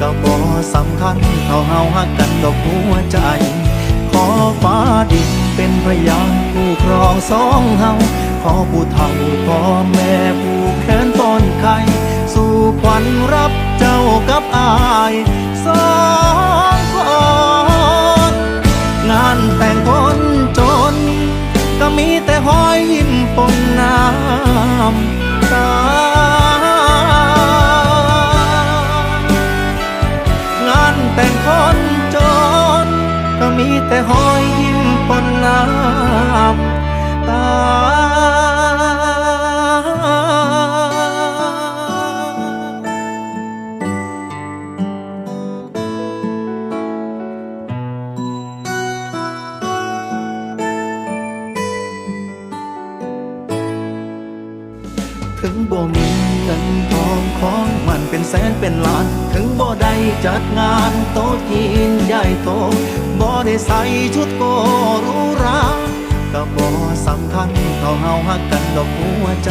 ก็บ่สำคัญเท่าเฮาฮักกันดอกหัวใจ ขอฟ้าดินเป็นพยานผู้ครองสองเฮาขอผู้เฒ่าพ่อแม่ผู้แขนต้นไข่สู่ขวัญรับเจ้ากับอายสองคนงานแต่งคนจน ก็มีแต่หอยยิ้มปนน้ำ แต่หอยยิ้มปนน้ำตา ถึงบ่มีเงินทองของมันเป็นแสนเป็นล้าน ถึงบ่ได้จัดงานโต๊ะจีนใหญ่โตบ่ได้ใส่ชุดโกรู้ราก็บ่สำคัญเท่าเฮาหักกันดอกหัวใจ